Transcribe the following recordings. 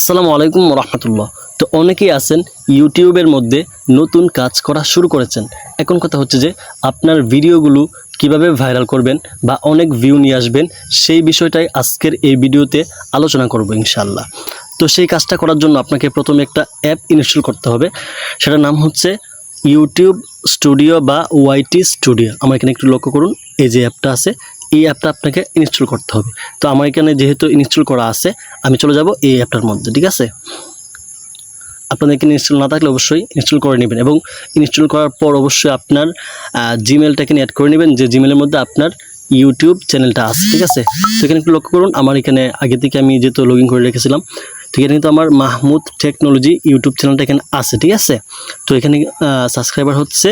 আসসালামু আলাইকুম রহমতুল্লাহ। তো অনেকেই আছেন ইউটিউবের মধ্যে নতুন কাজ করা শুরু করেছেন। এখন কথা হচ্ছে যে আপনার ভিডিওগুলো কীভাবে ভাইরাল করবেন বা অনেক ভিউ নিয়ে আসবেন, সেই বিষয়টাই আজকের এই ভিডিওতে আলোচনা করব ইনশাল্লাহ তো সেই কাজটা করার জন্য আপনাকে প্রথমে একটা অ্যাপ ইনস্টল করতে হবে। সেটার নাম হচ্ছে ইউটিউব স্টুডিও বা ওয়াইটি স্টুডিও। আমার এখানে একটু লক্ষ্য করুন, এই যে অ্যাপটা আছে এই অ্যাপটা আপনাকে ইনস্টল করতে হবে। তো আমার এখানে যেহেতু ইনস্টল করা আছে, আমি চলে যাব এই অ্যাপটার মধ্যে, ঠিক আছে? আপনাদের এখানে ইনস্টল না থাকলে অবশ্যই ইনস্টল করে নেবেন এবং ইনস্টল করার পর অবশ্যই আপনার জিমেলটা এখানে অ্যাড করে নেবেন, যে জিমেলের মধ্যে আপনার ইউটিউব চ্যানেলটা আছে, ঠিক আছে? তো এখানে একটু লক্ষ্য করুন, আমার এখানে আগে থেকে আমি যেহেতু লগ করে রেখেছিলাম, তো এখানে কিন্তু আমার মাহমুদ টেকনোলজি ইউটিউব চ্যানেলটা এখানে আছে, ঠিক আছে? তো এখানে সাবস্ক্রাইবার হচ্ছে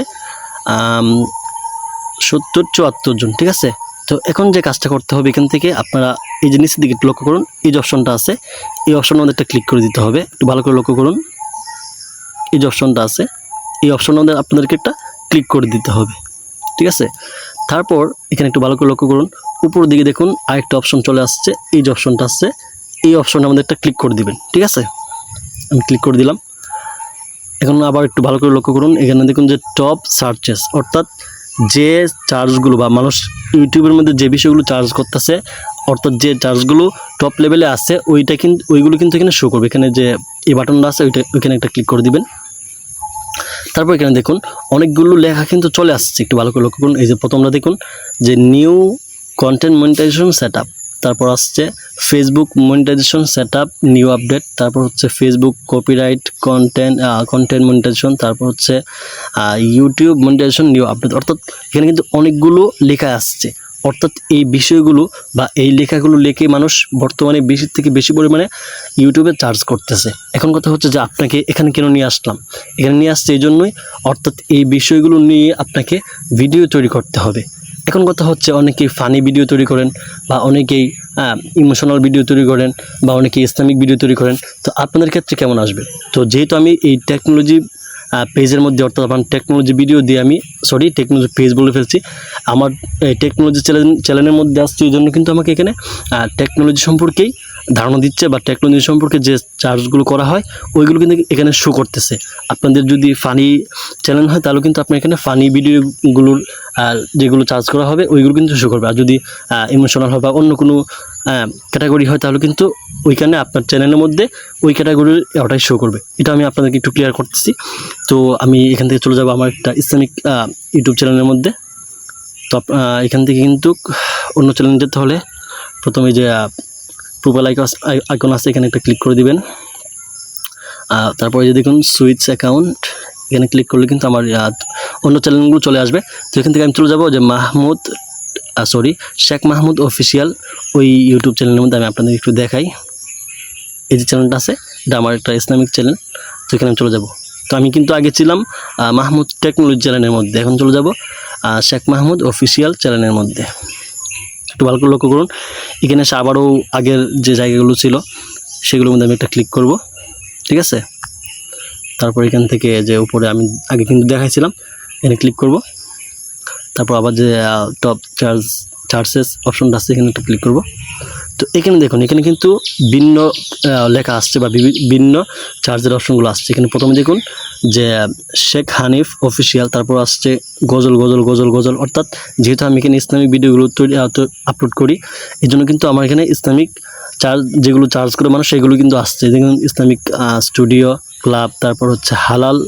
সত্তর চুয়াত্তর জন, ঠিক আছে? তো এখন যে কাজটা করতে হবে এখান থেকে আপনারা এই যে নিচের দিকে একটু লক্ষ্য করুন, এই যে অপশনটা আছে, এই অপশনের মধ্যে একটা ক্লিক করে দিতে হবে। একটু ভালো করে লক্ষ্য করুন, এই যে অপশনটা আছে, এই অপশনের মধ্যে আপনাদেরকে একটা ক্লিক করে দিতে হবে। ঠিক আছে? তারপর এখানে একটু ভালো করে লক্ষ্য করুন, উপর দিকে দেখুন আরেকটা অপশন চলে আসছে, এই যে অপশনটা আসছে এই অপশনটা আমাদের একটা ক্লিক করে দিবেন। ঠিক আছে? আমি ক্লিক করে দিলাম। এখন আবার একটু ভালো করে লক্ষ্য করুন, এখানে দেখুন যে টপ সার্চেস অর্থাৎ যে চার্জগুলো বা মানুষ ইউটিউবের মধ্যে যে বিষয়গুলো চার্জ করতেছে, অর্থাৎ যে চার্জগুলো টপ লেভেলে আছে, ওইটা কিন্তু ওইগুলো কিন্তু এখানে শো করবে। এখানে যে এই বাটনটা আছে, ওইটা, ওইখানে একটা ক্লিক করে দিবেন। তারপর এখানে দেখুন, অনেকগুলো লেখা কিন্তু চলে আসছে। একটু ভালো করে লক্ষ্য করুন। এই যে প্রথমটা দেখুন, যে নিউ কন্টেন্ট মনিটাইজেশন সেট তারপর আসছে Facebook monetization set new update তারপর হচ্ছে Facebook copyright content content monetization তারপর হচ্ছে ইউটিউব মনিটাইজেশন নিউ আপডেট অর্থাৎ এখানে কিন্তু অনেকগুলো লেখা আসছে। অর্থাৎ এই বিষয়গুলো বা এই লেখাগুলো লেখে মানুষ বর্তমানে বেশি থেকে বেশি পরিমাণে ইউটিউবে চার্জ করতেছে। এখন কথা হচ্ছে যে আপনাকে এখানে কেন নিয়ে আসলাম? এখানে নিয়ে আসছে এই জন্যই, অর্থাৎ এই বিষয়গুলো নিয়ে আপনাকে ভিডিও তৈরি করতে হবে। এখন কথা হচ্ছে অনেকেই ফানি ভিডিও তৈরি করেন বা অনেকেই ইমোশনাল ভিডিও তৈরি করেন বা অনেকেই ইসলামিক ভিডিও তৈরি করেন। তো আপনাদের ক্ষেত্রে কেমন আসবে? তো যেহেতু আমি এই টেকনোলজি পেজের মধ্যে অর্থাৎ আমার টেকনোলজি ভিডিও দিয়ে আমি সরি টেকনোলজি পেজ বলে ফেলছি, আমার, এই টেকনোলজি চ্যানেল চ্যানেলের মধ্যে আসছে ওই জন্য কিন্তু আমাকে এখানে টেকনোলজি সম্পর্কেই ধারণা দিচ্ছে বা টেকনোলজি সম্পর্কে যে চার্জগুলো করা হয়, ওইগুলো কিন্তু এখানে শো করতেছে। আপনাদের যদি ফানি চ্যানেল হয়, তাহলে কিন্তু আপনার এখানে ফানি ভিডিওগুলোর যেগুলো চার্জ করা হবে, ওইগুলো কিন্তু শো করবে। আর যদি ইমোশনাল হয় বা অন্য কোনো ক্যাটাগরি হয়, তাহলে কিন্তু ওইখানে আপনার চ্যানেলের মধ্যে ওই ক্যাটাগরির ওটাই শো করবে। এটা আমি আপনাদেরকে একটু ক্লিয়ার করতেছি। তো আমি এখান থেকে চলে যাব আমার একটা ইসলামিক ইউটিউব চ্যানেলের মধ্যে। তো এখান থেকে কিন্তু অন্য চ্যানেল যেতে হলে প্রথমে যে প্রোফাইল আইকন আছে, এখানে একটা ক্লিক করে দিবেন। তারপরে যে দেখুন সুইচ অ্যাকাউন্ট এখানে ক্লিক করলে কিন্তু আমার অন্য চ্যানেলগুলো চলে আসবে। তো এখান থেকে আমি চলে যাব, যে মাহমুদ সরি শেখ মাহমুদ অফিসিয়াল ওই ইউটিউব চ্যানেলের মধ্যে আমি আপনাদের একটু দেখাই। এই যে চ্যানেলটা আছে, এটা আমার একটা ইসলামিক চ্যানেল তো এখানে আমি চলে যাব। তো আমি কিন্তু আগে ছিলাম মাহমুদ টেকনোলজি চ্যানেলের মধ্যে, এখন চলে যাব শেখ মাহমুদ অফিসিয়াল চ্যানেলের মধ্যে। একটু ভালো করে লক্ষ্য করুন। এখানে এসে আবারও আগের যে জায়গাগুলো ছিল, সেগুলোর মধ্যে আমি একটা ক্লিক করব। ঠিক আছে? তারপর এখান থেকে যে উপরে আমি আগে কিন্তু দেখাইছিলাম, এখানে ক্লিক করব। তারপর আবার যে টপ চার্জ চার্জেস অপশনটা আছে, এখানে একটা ক্লিক করব। তো এখানে দেখুন, এখানে কিন্তু ভিন্ন লেখা আসছে বা ভিন্ন চার্জের অপশনগুলো আসছে। এখানে প্রথমে দেখুন যে শেখ হানিফ অফিসিয়াল তারপর আসছে গজল গজল গজল গজল। অর্থাৎ যেহেতু আমি এখানে ইসলামিক ভিডিওগুলো তৈরি আপলোড করি এই জন্য কিন্তু আমার এখানে ইসলামিক চার্জ যেগুলো চার্জ করে মানুষ, সেগুলো কিন্তু আসছে। দেখুন, ইসলামিক স্টুডিও ক্লাব তারপর হচ্ছে হালাল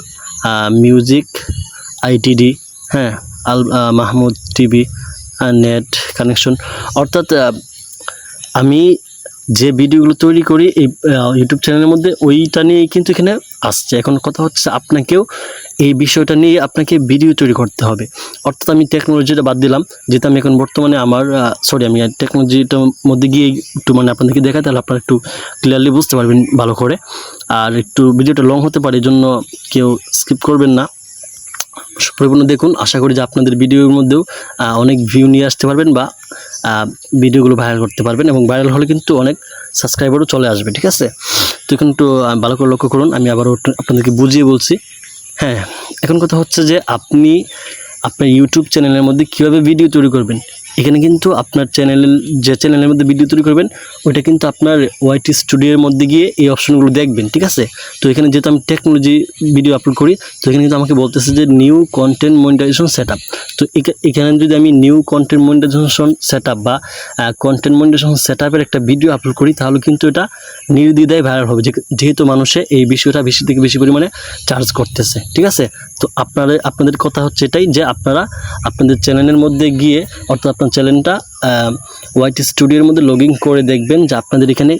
মিউজিক আইটিডি হ্যাঁ Al Mahmud TV net connection অর্থাৎ আমি যে ভিডিওগুলো তৈরি করি এই ইউটিউব চ্যানেলের মধ্যে, ওইটা নিয়েই কিন্তু এখানে আসছে। এখন কথা হচ্ছে আপনাকেও এই বিষয়টা নিয়ে আপনাকে ভিডিও তৈরি করতে হবে। অর্থাৎ আমি টেকনোলজিটা বাদ দিলাম যেটা আমি এখন বর্তমানে আমার সরি আমি টেকনোলজিটার মধ্যে গিয়ে একটু মানে আপনাদেরকে দেখাই, তাহলে আপনারা একটু ক্লিয়ারলি বুঝতে পারবেন ভালো করে। আর একটু ভিডিওটা লং হতে পারে জন্য কেউ স্কিপ করবেন না। পরিপূর্ণ দেখুন, আশা করি যে আপনাদের ভিডিওর মধ্যেও অনেক ভিউ নিয়ে আসতে পারবেন বা ভিডিওগুলো ভাইরাল করতে পারবেন এবং ভাইরাল হলে কিন্তু অনেক সাবস্ক্রাইবারও চলে আসবে, ঠিক আছে? তো এখন একটু ভালো করে লক্ষ্য করুন, আমি আবারও আপনাদেরকে বুঝিয়ে বলছি। হ্যাঁ এখন কথা হচ্ছে যে আপনি আপনার ইউটিউব চ্যানেলের মধ্যে কীভাবে ভিডিও তৈরি করবেন? এখানে কিন্তু আপনার চ্যানেলের যে চ্যানেলের মধ্যে ভিডিও তৈরি করবেন, ওইটা কিন্তু আপনার ওয়াইটি স্টুডিওর মধ্যে গিয়ে এই অপশনগুলো দেখবেন, ঠিক আছে? তো এখানে যেহেতু আমি টেকনোলজি ভিডিও আপলোড করি, তো এখানে কিন্তু আমাকে বলতেছে যে নিউ কন্টেন্ট মনিটাইজেশন সেট তো এখা- এখানে যদি আমি নিউ কন্টেন্ট মনিটাইজেশন সেট বা কন্টেন্ট মনিটাইজেশন সেট একটা ভিডিও আপলোড করি, তাহলে কিন্তু এটা নির্দ্বিধায় ভাইরাল হবে যেহেতু মানুষে এই বিষয়টা বেশি থেকে বেশি পরিমাণে চার্জ করতেছে, ঠিক আছে? তো আপনাদের আপনাদের কথা হচ্ছে এটাই যে আপনারা আপনাদের চ্যানেলের মধ্যে গিয়ে, অর্থাৎ আপনার চ্যানেলটা ওয়াইটি স্টুডিওর মধ্যে লগ করে দেখবেন যে আপনাদের এখানে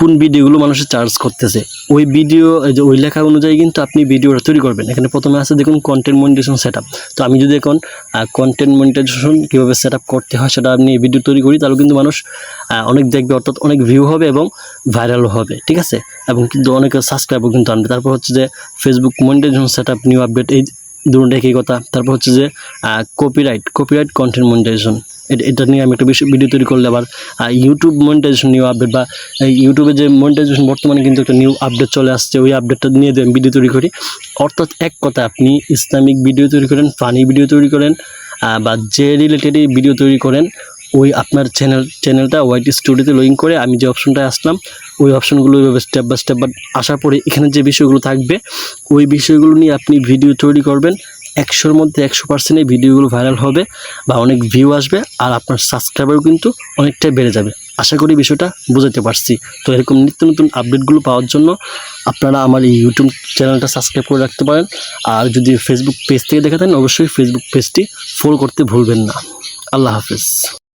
কোন ভিডিওগুলো মানুষের চার্জ করতেছে। ওই ভিডিও যে ওই লেখা অনুযায়ী কিন্তু আপনি ভিডিওটা তৈরি করবেন। এখানে প্রথমে আছে দেখুন কন্টেন্ট মনিটাইজেশন সেট তো আমি যদি এখন কন্টেন্ট মনিটাইজেশন কীভাবে সেট করতে হয় সেটা আপনি ভিডিও তৈরি করি, তাহলে কিন্তু মানুষ অনেক দেখবে, অর্থাৎ অনেক ভিউ হবে এবং ভাইরালও হবে, ঠিক আছে? এবং কিন্তু অনেক সাবস্ক্রাইবও কিন্তু আনবে। তারপর হচ্ছে যে Facebook monetization set new update এই দুটো একই কথা। তারপর হচ্ছে যে কপিরাইট কপিরাইট কন্টেন্ট মনিটাইজেশন এটা নিয়ে আমি একটা বেশি ভিডিও তৈরি করলে আবার ইউটিউব মনিটাইজেশন নিউ আপডেট বা ইউটিউবে যে মনিটাইজেশন বর্তমানে কিন্তু একটা নিউ আপডেট চলে আসছে, ওই আপডেটটা নিয়ে আমি ভিডিও তৈরি করি। অর্থাৎ এক কথা, আপনি ইসলামিক ভিডিও তৈরি করেন ফানি ভিডিও তৈরি করেন বা যে রিলেটেডই ভিডিও তৈরি করেন, ওই আপনার চ্যানেল চ্যানেলটা ওয়াইটি স্টুডিওতে লগ করে আমি যে অপশনটায় আসলাম ওই অপশনগুলো এভাবে স্টেপ বাই স্টেপ বাট আসার পরে এখানে যে বিষয়গুলো থাকবে, ওই বিষয়গুলো নিয়ে আপনি ভিডিও তৈরি করবেন। একশোর মধ্যে একশো পার্সেন্ট এই ভিডিওগুলো ভাইরাল হবে বা অনেক ভিউ আসবে আর আপনার সাবস্ক্রাইবারও কিন্তু অনেকটাই বেড়ে যাবে। আশা করি বিষয়টা বুঝাতে পারছি। তো এরকম নিত্য নতুন আপডেটগুলো পাওয়ার জন্য আপনারা আমার এই ইউটিউব চ্যানেলটা সাবস্ক্রাইব করে রাখতে পারেন। আর যদি ফেসবুক পেজ থেকে দেখে থাকেন, অবশ্যই ফেসবুক পেজটি ফলো করতে ভুলবেন না। আল্লাহ হাফেজ।